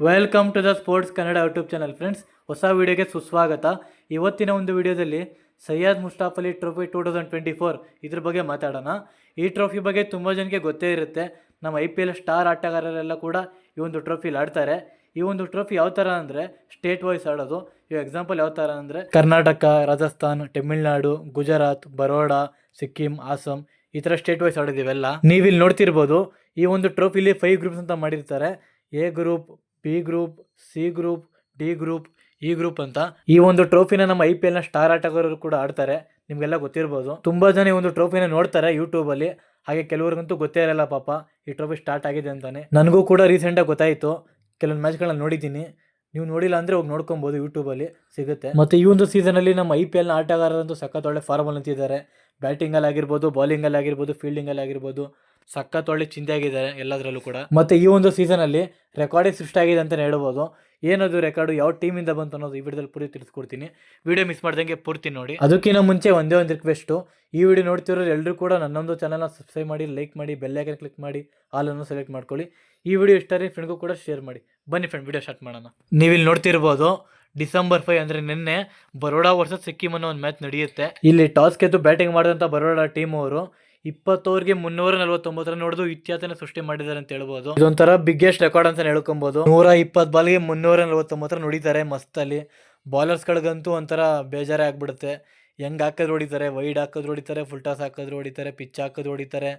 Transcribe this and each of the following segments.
Welcome to the sports Kannada YouTube channel friends ಹೊಸ ವಿಡಿಯೋಗೆ ಸುಸ್ವಾಗತ. ಇವತ್ತಿನ ಒಂದು ವಿಡಿಯೋದಲ್ಲಿ Syed Mushtaq Ali trophy two thousand twenty four ಇದ್ರ ಬಗ್ಗೆ ಮಾತಾಡೋಣ. ಈ ಟ್ರೋಫಿ ಬಗ್ಗೆ ತುಂಬ ಜನಕ್ಕೆ ಗೊತ್ತೇ ಇರುತ್ತೆ. ನಮ್ಮ ಐ ಪಿ ಎಲ್ ಸ್ಟಾರ್ ಆಟಗಾರರೆಲ್ಲ ಕೂಡ ಈ ಒಂದು ಟ್ರೋಫಿಲಿ ಆಡ್ತಾರೆ. ಈ ಒಂದು ಟ್ರೋಫಿ ಯಾವ ಥರ ಅಂದರೆ ಸ್ಟೇಟ್ ವೈಸ್ ಆಡೋದು. ಇವಾಗ ಎಕ್ಸಾಂಪಲ್ ಯಾವ ಥರ ಅಂದರೆ ಕರ್ನಾಟಕ, ರಾಜಸ್ಥಾನ್, ತಮಿಳ್ನಾಡು, ಗುಜರಾತ್, ಬರೋಡಾ, ಸಿಕ್ಕಿಂ ಆಸಮ್ ಈ ಥರ ಸ್ಟೇಟ್ ವೈಸ್ ಆಡೋದಿವೆಲ್ಲ ನೀವಿಲ್ಲಿ ನೋಡ್ತಿರ್ಬೋದು ಈ ಒಂದು ಟ್ರೋಫಿಲಿ ಫೈವ್ ಗ್ರೂಪ್ಸ್ ಅಂತ ಮಾಡಿರ್ತಾರೆ. A group B group, C group, D group E group ಅಂತ ಈ ಒಂದು ಟ್ರೋಫಿನ ನಮ್ಮ ಐ ಪಿ ಎಲ್ನ ಸ್ಟಾರ್ ಆಟಗಾರರು ಕೂಡ ಆಡ್ತಾರೆ. ನಿಮಗೆಲ್ಲ ಗೊತ್ತಿರ್ಬೋದು. ತುಂಬ ಜನ ಈ ಒಂದು ಟ್ರೋಫಿನ ನೋಡ್ತಾರೆ ಯೂಟ್ಯೂಬಲ್ಲಿ ಹಾಗೆ ಕೆಲವರಿಗಂತೂ ಗೊತ್ತೇ ಇರಲ್ಲ ಪಾಪ ಈ ಟ್ರೋಫಿ ಸ್ಟಾರ್ಟ್ ಆಗಿದೆ ಅಂತಾನೆ. ನನಗೂ ಕೂಡ ರೀಸೆಂಟಾಗಿ ಗೊತ್ತಾಯಿತು. ಕೆಲವೊಂದು ಮ್ಯಾಚ್ಗಳನ್ನ ನೋಡಿದ್ದೀನಿ. ನೀವು ನೋಡಿಲ್ಲ ಅಂದರೆ ಹೋಗಿ ನೋಡ್ಕೊಬೋದು ಯೂಟ್ಯೂಬಲ್ಲಿ ಸಿಗುತ್ತೆ. ಮತ್ತು ಈ ಒಂದು ಸೀಸನಲ್ಲಿ ನಮ್ಮ ಐ ಪಿ ಎಲ್ನ ಆಟಗಾರರಂತೂ ಸಖತ್ ಒಳ್ಳೆ ಫಾರ್ಮಲ್ಲಿ ನಿಂತಿದ್ದಾರೆ. ಬ್ಯಾಟಿಂಗಲ್ಲಿ ಆಗಿರ್ಬೋದು ಬೌಲಿಂಗಲ್ಲಿ ಆಗಿರ್ಬೋದು ಫೀಲ್ಡಿಂಗಲ್ಲಿ ಆಗಿರ್ಬೋದು ಸಖತ್ ಒಳ್ಳೆ ಚಿಂತೆ ಆಗಿದ್ದಾರೆ ಎಲ್ಲದರಲ್ಲೂ ಕೂಡ. ಮತ್ತು ಈ ಒಂದು ಸೀಸನಲ್ಲಿ ರೆಕಾರ್ಡಿಂಗ್ ಸೃಷ್ಟಿ ಆಗಿದೆ ಅಂತಲೇ ಹೇಳ್ಬೋದು. ಏನದು ರೆಕಾರ್ಡು ಯಾವ ಟೀಮಿಂದ ಬಂತು ಅನ್ನೋದು ಈ ವಿಡಿಯೋದಲ್ಲಿ ಪೂರ್ತಿ ತಿಳಿಸ್ಕೊಡ್ತೀನಿ. ವಿಡಿಯೋ ಮಿಸ್ ಮಾಡ್ದಂಗೆ ಪೂರ್ತಿ ನೋಡಿ. ಅದಕ್ಕಿಂತ ಮುಂಚೆ ಒಂದೇ ಒಂದು ರಿಕ್ವೆಸ್ಟು ಈ ವಿಡಿಯೋ ನೋಡ್ತಿರೋರು ಎಲ್ಲರೂ ಕೂಡ ನನ್ನೊಂದು ಚಾನಲ್ನ ಸಬ್ಸ್ಕ್ರೈಬ್ ಮಾಡಿ ಲೈಕ್ ಮಾಡಿ ಬೆಲ್ಲೈಕನ್ ಕ್ಲಿಕ್ ಮಾಡಿ ಆಲನ್ನು ಸೆಲೆಕ್ಟ್ ಮಾಡ್ಕೊಳ್ಳಿ. ಈ ವಿಡಿಯೋ ಇಷ್ಟ ರೀ ಫ್ರೆಂಡ್ಗೂ ಕೂಡ ಶೇರ್ ಮಾಡಿ. ಬನ್ನಿ ಫ್ರೆಂಡ್ ವಿಡಿಯೋ ಸ್ಟಾರ್ಟ್ ಮಾಡೋಣ. ನೀವಿಲ್ಲಿ ನೋಡ್ತಿರ್ಬೋದು ಡಿಸೆಂಬರ್ ಫೈವ್ ಅಂದರೆ ನಿನ್ನೆ ಬರೋಡಾ ವರ್ಸಸ್ ಸಿಕ್ಕಿಮ್ ಅನ್ನೋ ಒಂದು ಮ್ಯಾಚ್ ನಡೆಯುತ್ತೆ. ಇಲ್ಲಿ ಟಾಸ್ ಗೆದ್ದು ಬ್ಯಾಟಿಂಗ್ ಮಾಡಿದಂಥ ಬರೋಡಾ ಟೀಮ್ ಅವರು ಇಪ್ಪತ್ತೋರ್ಗೆ ಮುನ್ನೂರ ನಲವತ್ತೊಂಬತ್ತರ ನೋಡಿದ್ರು ಇತ್ಯಾತನ ಸೃಷ್ಟಿ ಮಾಡಿದ್ದಾರೆ ಅಂತ ಹೇಳ್ಬೋದು. ಇದೊಂಥರ ಬಿಗ್ಗೆಸ್ಟ್ ರೆಕಾರ್ಡ್ ಅಂತ ಹೇಳ್ಕೊಬೋದು. ನೂರ ಇಪ್ಪತ್ತು ಬಾಲ್ಗೆ ಮುನ್ನೂರ ನಲವತ್ತೊಂಬತ್ತರ ನೋಡಿದ್ದಾರೆ ಮಸ್ತಲ್ಲಿ. ಬಾಲರ್ಸ್ಗಳಿಗಂತೂ ಒಂಥರ ಬೇಜಾರೇ ಆಗ್ಬಿಡುತ್ತೆ. ಹೆಂಗ್ ಹಾಕಿದ್ರು ಹೊಡಿತಾರೆ? ವೈಡ್ ಹಾಕಿದ್ರು ಹೊಡಿತಾರೆ? ಫುಲ್ ಟಾಸ್ ಹಾಕಿದ್ರು ಹೊಡಿತಾರೆ? ಪಿಚ್ ಹಾಕೋದು ಹೊಡಿತಾರೆ?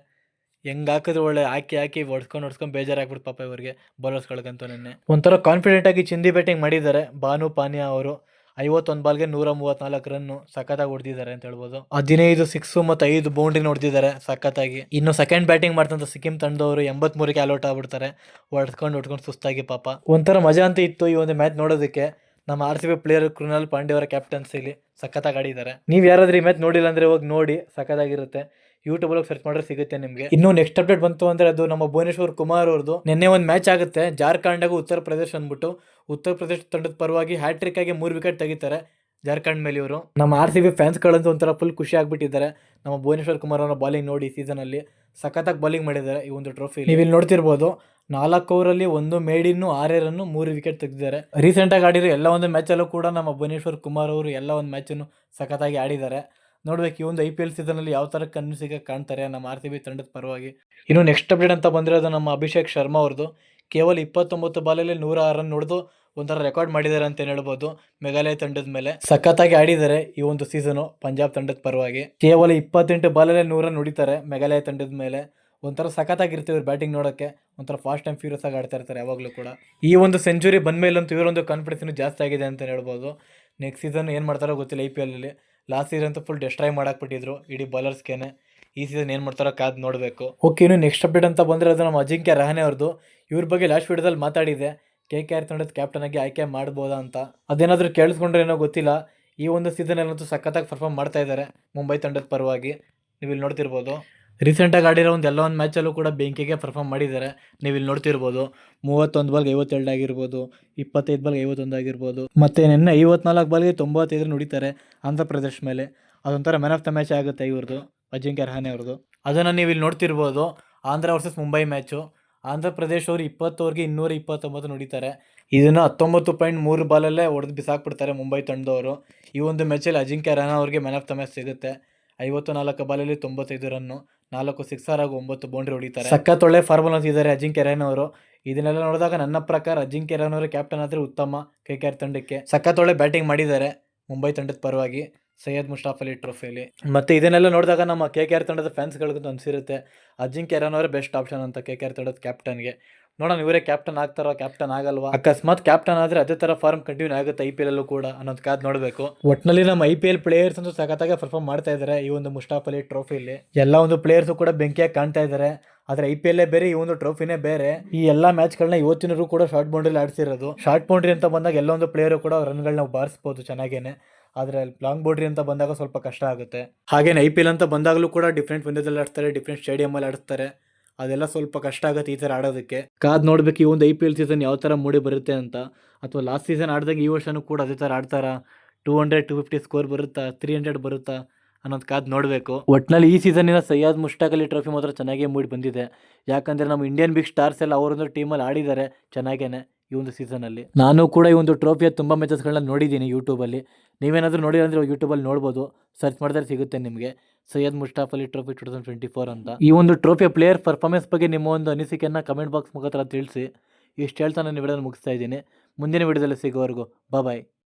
ಹೆಂಗೆ ಹಾಕಿದ್ರು ಒಳ್ಳೆ ಹಾಕಿ ಹಾಕಿ ಹೊಡ್ಸ್ಕೊಂಡು ಹೊಡ್ಸ್ಕೊಂಡು ಬೇಜಾರಾಗ್ಬಿಡ್ತು ಪಾಪ ಇವರಿಗೆ ಬೌಲರ್ಸ್ಗಳಿಗಂತೂ ನೆನ್ನೆ. ಒಂಥರ ಕಾನ್ಫಿಡೆಂಟ್ ಆಗಿ ಚಿಂದಿ ಬ್ಯಾಟಿಂಗ್ ಮಾಡಿದ್ದಾರೆ. ಭಾನು ಪಾನಿಯಾ ಅವರು. ಐವತ್ತೊಂದು ಬಾಲ್ಗೆ ನೂರ ಮೂವತ್ನಾಲ್ಕು ರನ್ನು ಸಖತ್ತಾಗಿ ಹೊಡೆದಿದ್ದಾರೆ ಅಂತ ಹೇಳ್ಬೋದು. ಹದಿನೈದು ಸಿಕ್ಸ್ ಮತ್ತು ಐದು ಬೌಂಡ್ರಿ ನೋಡ್ತಿದ್ದಾರೆ ಸಖತ್ತಾಗಿ. ಇನ್ನು ಸೆಕೆಂಡ್ ಬ್ಯಾಟಿಂಗ್ ಮಾಡ್ತಂತ ಸಿಕ್ಕಿಂ ತಂಡದವರು ಎಂಬತ್ಮೂರಕ್ಕೆ ಆಲ್ಔಟ್ ಆಗ್ಬಿಡ್ತಾರೆ. ಹೊಡ್ಕೊಂಡು ಹೊಡ್ಕೊಂಡು ಸುಸ್ತಾಗಿ ಪಾಪ. ಒಂಥರ ಮಜಾ ಅಂತ ಇತ್ತು ಈ ಒಂದು ಮ್ಯಾಚ್ ನೋಡೋದಕ್ಕೆ. ನಮ್ಮ R C B player Krunal Pandya ಅವರ ಕ್ಯಾಪ್ಟನ್ಸಿಲಿ ಸಖತ್ತಾಗಿ ಆಡಿದ್ದಾರೆ. ನೀವು ಯಾರಾದ್ರೂ ಈ ಮ್ಯಾಚ್ ನೋಡಿಲ್ಲ ಅಂದ್ರೆ ಹೋಗಿ ನೋಡಿ, ಸಖತ್ತಾಗಿರುತ್ತೆ. ಯೂಟ್ಯೂಬ್ ಅಲ್ಲಿ ಸರ್ಚ್ ಮಾಡಿದ್ರೆ ಸಿಗುತ್ತೆ ನಿಮಗೆ. ಇನ್ನು ನೆಕ್ಸ್ಟ್ ಅಪ್ಡೇಟ್ ಬಂತು ಅಂದ್ರೆ ಅದು ನಮ್ಮ ಭುವನೇಶ್ವರ್ ಕುಮಾರ್ ಅವ್ರದ್ದು ನಿನ್ನೆ ಒಂದು ಮ್ಯಾಚ್ ಆಗುತ್ತೆ. ಜಾರ್ಖಂಡಾಗೂ ಉತ್ತರ ಪ್ರದೇಶ ಅಂದ್ಬಿಟ್ಟು. ಉತ್ತರ ಪ್ರದೇಶ ತಂಡದ ಪರವಾಗಿ ಹ್ಯಾಟ್ರಿಕ್ ಆಗಿ ಮೂರು ವಿಕೆಟ್ ತೆಗಿತಾರೆ ಜಾರ್ಖಂಡ್ ಮೇಲೆ ಇವರು. ನಮ್ಮ ಆರ್ ಸಿ ಬಿ ಫ್ಯಾನ್ಸ್ಗಳಂತೂ ಒಂಥರ ಫುಲ್ ಖುಷಿ ಆಗ್ಬಿಟ್ಟಿದ್ದಾರೆ. ನಮ್ಮ ಭುವನೇಶ್ವರ್ ಕುಮಾರ್ ಅವರ ಬಾಲಿಂಗ್ ನೋಡಿ ಸೀಸನ್ ಅಲ್ಲಿ ಸಖತ್ತಾಗಿ ಬಾಲಿಂಗ್ ಮಾಡಿದ್ದಾರೆ ಈ ಒಂದು ಟ್ರೋಫಿ ನೀವು ಇಲ್ಲಿ ನೋಡ್ತಿರ್ಬೋದು ನಾಲ್ಕು ಓವರಲ್ಲಿ ಒಂದು ಮೇಡಿನ್ನು ಆರೇರನ್ನು ಮೂರು ವಿಕೆಟ್ ತೆಗೆದಿದ್ದಾರೆ. ರೀಸೆಂಟಾಗಿ ಆಡಿರೋ ಎಲ್ಲ ಒಂದು ಮ್ಯಾಚಲ್ಲೂ ಕೂಡ ನಮ್ಮ ಭುವನೇಶ್ವರ್ ಕುಮಾರ್ ಅವರು ಎಲ್ಲ ಒಂದು ಮ್ಯಾಚನ್ನು ಸಖತ್ತಾಗಿ ಆಡಿದ್ದಾರೆ. ನೋಡ್ಬೇಕು, ಈ ಒಂದು ಐ ಪಿ ಎಲ್ ಸೀಸನಲ್ಲಿ ಯಾವ ಥರ ಸಿಗ ಕಾಣ್ತಾರೆ ನಮ್ಮ ಆರ್ ಸಿ ಬಿ ತಂಡದ ಪರವಾಗಿ. ಇನ್ನು ನೆಕ್ಸ್ಟ್ ಅಪ್ಡೇಟ್ ಅಂತ ಬಂದಿರೋದು ನಮ್ಮ ಅಭಿಷೇಕ್ ಶರ್ಮಾ ಅವ್ರದ್ದು. ಕೇವಲ ಇಪ್ಪತ್ತೊಂಬತ್ತು ಬಾಲಲ್ಲಿ ನೂರ ರನ್ ನೋಡಿದು ಒಂಥರ ರೆಕಾರ್ಡ್ ಮಾಡಿದ್ದಾರೆ ಅಂತ ಹೇಳ್ಬೋದು ಮೇಘಾಲಯ ತಂಡದ ಮೇಲೆ. ಸಖತ್ತಾಗಿ ಆಡಿದ್ದಾರೆ ಈ ಒಂದು ಸೀಸನು ಪಂಜಾಬ್ ತಂಡದ ಪರವಾಗಿ. ಕೇವಲ ಇಪ್ಪತ್ತೆಂಟು ಬಾಲಲ್ಲಿ ನೂರ ರನ್ ಮೇಘಾಲಯ ತಂಡದ ಮೇಲೆ. ಒಂಥರ ಸಖತ್ತಾಗಿರ್ತೀವಿ ಬ್ಯಾಟಿಂಗ್ ನೋಡೋಕ್ಕೆ. ಒಂಥರ ಫಾಸ್ಟ್ ಟೈಮ್ ಫ್ಯೂರಿಯಸ್ ಆಗಿ ಆಡ್ತಾ ಇರ್ತಾರೆ ಯಾವಾಗಲೂ ಕೂಡ. ಈ ಒಂದು ಸೆಂಚುರಿ ಬಂದ ಮೇಲಂತೂ ಇವರೊಂದು ಕಾನ್ಫಿಡೆನ್ಸ್ ಜಾಸ್ತಿ ಆಗಿದೆ ಅಂತ ಹೇಳ್ಬೋದು. ನೆಕ್ಸ್ಟ್ ಸೀಸನ್ ಏನು ಮಾಡ್ತಾರೋ ಗೊತ್ತಿಲ್ಲ ಐ ಪಿ ಎಲ್ಲಿ ಲಾಸ್ಟ್ ಸೀಸನ್ ಅಂತೂ ಫುಲ್ ಡಿಸ್ಟ್ರಾಯ್ ಮಾಡಾಕ್ಬಿಟ್ಟಿದ್ರು. ಇಡೀ ಬೌಲರ್ಸ್ಗೇನೆ ಈ ಸೀಸನ್ ಏನು ಮಾಡ್ತಾರೋ ಕಾದ್ ನೋಡಬೇಕು. ಓಕೆ ಇನ್ನು ನೆಕ್ಸ್ಟ್ ಅಪ್ಡೇಟ್ ಅಂತ ಬಂದರೆ ಅದು ನಮ್ಮ ಅಜಿಂಕ್ಯ ರಹಾನೆ ಅವ್ರದ್ದು ಇವ್ರ ಬಗ್ಗೆ ಲಾಸ್ಟ್ ವಿಡಿಯೋದಲ್ಲಿ ಮಾತಾಡಿದೆ ಕೆ ಕೆ ಆರ್ ತಂಡದ ಕ್ಯಾಪ್ಟನ್ ಆಗಿ ಆಯ್ಕೆ ಮಾಡ್ಬೋದಾ ಅಂತ. ಅದೇನಾದರೂ ಕೇಳಿಸ್ಕೊಂಡ್ರೆ ಏನೋ ಗೊತ್ತಿಲ್ಲ. ಈ ಒಂದು ಸೀಸನಲ್ಲಂತೂ ಸಖತ್ತಾಗಿ ಪರ್ಫಾರ್ಮ್ ಮಾಡ್ತಾ ಇದ್ದಾರೆ ಮುಂಬೈ ತಂಡದ ಪರವಾಗಿ. ನೀವು ಇಲ್ಲಿ ನೋಡ್ತಿರ್ಬೋದು. ರೀಸೆಂಟಾಗಿ ಆಡಿರೋ ಒಂದು ಎಲ್ಲ ಒಂದು ಮ್ಯಾಚಲ್ಲೂ ಕೂಡ ಬೆಂಕಿಗೆ ಪರ್ಫಾರ್ಮ್ ಮಾಡಿದ್ದಾರೆ. ನೀವು ಇಲ್ಲಿ ನೋಡ್ತಿರ್ಬೋದು, ಮೂವತ್ತೊಂದು ಬಾಲ್ಗೆ ಐವತ್ತೆರಡು ಆಗಿರ್ಬೋದು, ಇಪ್ಪತ್ತೈದು ಬಾಲ್ಗೆ ಐವತ್ತೊಂದು ಆಗಿರ್ಬೋದು, ಮತ್ತು ನಿನ್ನೆ ಐವತ್ನಾಲ್ಕು ಬಾಲ್ಗೆ ತೊಂಬತ್ತೈದರ ನುಡಿತಾರೆ ಆಂಧ್ರ ಪ್ರದೇಶ ಮೇಲೆ. ಅದೊಂಥರ ಮ್ಯಾನ್ ಆಫ್ ದ ಮ್ಯಾಚ್ ಆಗುತ್ತೆ ಇವ್ರದ್ದು ಅಜಿಂಕ್ಯ ರಹಾನೆ ಅವ್ರದ್ದು ಅದನ್ನು ನೀವು ಇಲ್ಲಿ ನೋಡ್ತಿರ್ಬೋದು, ಆಂಧ್ರ ವರ್ಸಸ್ ಮುಂಬೈ ಮ್ಯಾಚು ಆಂಧ್ರ ಪ್ರದೇಶ ಅವರು ಇಪ್ಪತ್ತೋರ್ಗೆ ಇನ್ನೂರ ಇಪ್ಪತ್ತೊಂಬತ್ತು ನುಡಿತಾರೆ ಇದನ್ನು ಹತ್ತೊಂಬತ್ತು ಪಾಯಿಂಟ್ ಮೂರು ಬಾಲಲ್ಲೇ ಹೊಡೆದು ಬಿಸಾಕ್ಬಿಡ್ತಾರೆ ಮುಂಬೈ ತಂಡದವರು. ಈ ಒಂದು ಮ್ಯಾಚಲ್ಲಿ ಅಜಿಂಕ್ಯ ರಹಾನ ಅವ್ರಿಗೆ ಮ್ಯಾನ್ ಆಫ್ ದ ಮ್ಯಾಚ್ ಸಿಗುತ್ತೆ. ಐವತ್ತು ನಾಲ್ಕು ಬಾಲಲ್ಲಿ ತೊಂಬತ್ತೈದು ರನ್ನು ನಾಲ್ಕು ಸಿಕ್ಸರ್ ಹಾಗೂ ಒಂಬತ್ತು ಬೌಂಡ್ರಿ ಹೊಡಿತಾರೆ. ಸಖತ್ ಒಳ್ಳೆ ಫಾರ್ಮಲ್ ಅಂತಿದ್ದಾರೆ ಅಜಿಂಕ್ಯ ರೈನ್ ಅವರು. ಇದನ್ನೆಲ್ಲ ನೋಡಿದಾಗ ನನ್ನ ಪ್ರಕಾರ ಅಜಿಂಕ್ಯ ರೈನ್ ಅವರು ಕ್ಯಾಪ್ಟನ್ ಆದರೆ ಉತ್ತಮ ಕೆ ಕೆ ಆರ್ ತಂಡಕ್ಕೆ. ಸಖತ್ ಒಳ್ಳೆ ಬ್ಯಾಟಿಂಗ್ ಮಾಡಿದ್ದಾರೆ ಮುಂಬೈ ತಂಡದ ಪರವಾಗಿ. ಸೈಯದ್ ಮುಸ್ತಾಫ್ ಅಲಿ ಟ್ರೋಫಿಯಲ್ಲಿ ಮತ್ತೆ ಇದನ್ನೆಲ್ಲ ನೋಡಿದಾಗ ನಮ್ಮ ಕೆ ಕೆ ಆರ್ ತಂಡದ ಫ್ಯಾನ್ಸ್ಗಳಿಗೂ ಅನಿಸಿರುತ್ತೆ ಅಜಿಂಕ್ಯ ರೈನ್ ಅವರೇ ಬೆಸ್ಟ್ ಆಪ್ಷನ್ ಅಂತ ಕೆ ಕೆ ಆರ್ ತಂಡದ ಕ್ಯಾಪ್ಟನ್ಗೆ ನೋಡೋಣ ಇವರೇ ಕ್ಯಾಪ್ಟನ್ ಆಗ್ತಾರೋ ಕ್ಯಾಪ್ಟನ್ ಆಗಲ್ವಾ? ಅಕಸ್ಮಾತ್ ಕ್ಯಾಪ್ಟನ್ ಆದ್ರೆ ಅದೇ ತರ ಫಾರ್ಮ್ ಕಂಟಿನ್ಯೂ ಆಗುತ್ತೆ ಐ ಪಿ ಎಲ್ ಅಲ್ಲೂ ಕೂಡ ಅನ್ನೋದು ಕಾದ್ ನೋಡಬೇಕು. ಒಟ್ನಲ್ಲಿ ನಮ್ಮ ಐ ಪಿ ಎಲ್ ಪ್ಲೇಯರ್ಸ್ ಅಂತೂ ಸಖತ್ತಾಗಿ ಪರ್ಫಾರ್ಮ್ ಮಾಡ್ತಾ ಇದ್ದಾರೆ ಈ ಒಂದು ಮುಸ್ಟಾಫ್ ಅಲಿ ಟ್ರೋಫಿಲಿ ಎಲ್ಲ ಒಂದು ಪ್ಲೇಯರ್ಸು ಕೂಡ ಬೆಂಕಿಯಾಗಿ ಕಾಣ್ತಾ ಇದ್ದಾರೆ ಆದ್ರೆ ಐ ಪಿ ಎಲ್ಲೇ ಬೇರೆ ಈ ಒಂದು ಟ್ರೋಫಿನೇ ಬೇರೆ. ಈ ಎಲ್ಲ ಮ್ಯಾಚ್ಗಳನ್ನ ಇವತ್ತಿನರು ಕೂಡ ಶಾರ್ಟ್ ಬೌಂಡ್ರಿ ಆಡ್ಸಿರೋದು. ಶಾರ್ಟ್ ಬೌಂಡ್ರಿ ಅಂತ ಬಂದಾಗ ಎಲ್ಲೊಂದು ಪ್ಲೇಯರು ಕೂಡ ರನ್ಗಳನ್ನ ಬಾರಿಸ್ಬೋದು ಚೆನ್ನಾಗೇನೆ. ಆದರೆ ಲಾಂಗ್ ಬೌಂಡ್ರಿ ಅಂತ ಬಂದಾಗ ಸ್ವಲ್ಪ ಕಷ್ಟ ಆಗುತ್ತೆ. ಹಾಗೇನೆ ಐ ಪಿ ಎಲ್ ಅಂತ ಬಂದಾಗಲೂ ಕೂಡ ಡಿಫ್ರೆಂಟ್ ವಿಂಡೋದಲ್ಲಿ ಆಡ್ತಾರೆ ಡಿಫ್ರೆಂಟ್ ಸ್ಟೇಡಿಯಮಲ್ಲಿ ಆಡಿಸ್ತಾರೆ. ಅದೆಲ್ಲ ಸ್ವಲ್ಪ ಕಷ್ಟ ಆಗುತ್ತೆ ಈ ಥರ ಆಡೋದಕ್ಕೆ. ಕಾದ್ ನೋಡ್ಬೇಕು ಈ ಒಂದು ಐ ಪಿ ಎಲ್ ಸೀಸನ್ ಯಾವ ಥರ ಮೂಡಿ ಬರುತ್ತೆ ಅಂತ. ಅಥವಾ ಲಾಸ್ಟ್ ಸೀಸನ್ ಆಡಿದಾಗ ಈ ವರ್ಷನೂ ಕೂಡ ಅದೇ ಥರ ಆಡ್ತಾರಾ? Two hundred to fifty score ಬರುತ್ತಾ? ತ್ರೀ ಹಂಡ್ರೆಡ್ ಬರುತ್ತಾ? ಅನ್ನೋದು ಕಾದ್ ನೋಡಬೇಕು. ಒಟ್ನಲ್ಲಿ ಈ ಸೀಸನಿನ ಸಯ್ಯದ್ ಮುಷ್ಟಾಕ್ ಅಲಿ ಟ್ರೋಫಿ ಮಾತ್ರ ಚೆನ್ನಾಗೇ ಮೂಡಿ ಬಂದಿದೆ. ಯಾಕಂದರೆ ನಮ್ಮ ಇಂಡಿಯನ್ ಬಿಗ್ ಸ್ಟಾರ್ಸ್ ಎಲ್ಲ ಅವರೊಂದು ಟೀಮಲ್ಲಿ ಆಡಿದ್ದಾರೆ ಚೆನ್ನಾಗೇನೆ ಈ ಒಂದು ಸೀಸನಲ್ಲಿ ನಾನು ಕೂಡ ಈ ಒಂದು ಟ್ರೋಫಿಯ ತುಂಬ ಮ್ಯಾಚಸ್ಗಳನ್ನ ನೋಡಿದ್ದೀನಿ ಯೂಟ್ಯೂಬಲ್ಲಿ ನೀವೇನಾದರೂ ನೋಡಿದ್ರೆ ಯೂಟ್ಯೂಬಲ್ಲಿ ನೋಡ್ಬೋದು. ಸರ್ಚ್ ಮಾಡಿದ್ರೆ ಸಿಗುತ್ತೆ ನಿಮಗೆ. Syed Mushtaq Ali trophy two thousand twenty four ಅಂತ. ಈ ಒಂದು ಟ್ರೋಫಿಯ ಪ್ಲೇಯರ್ ಪರ್ಫಾರ್ಮೆನ್ಸ್ ಬಗ್ಗೆ ನಿಮ್ಮ ಒಂದು ಅನಿಸಿಕೆಯನ್ನು ಕಮೆಂಟ್ ಬಾಕ್ಸ್ ಮುಖಾಂತರ ತಿಳಿಸಿ. ಇಷ್ಟು ಹೇಳ್ತಾ ನಾನು ವಿಡಿಯೋನ ಮುಗಿಸ್ತಾ ಇದ್ದೀನಿ. ಮುಂದಿನ ವಿಡಿಯೋದಲ್ಲಿ ಸಿಗೋವರೆಗೂ ಬಾಯ್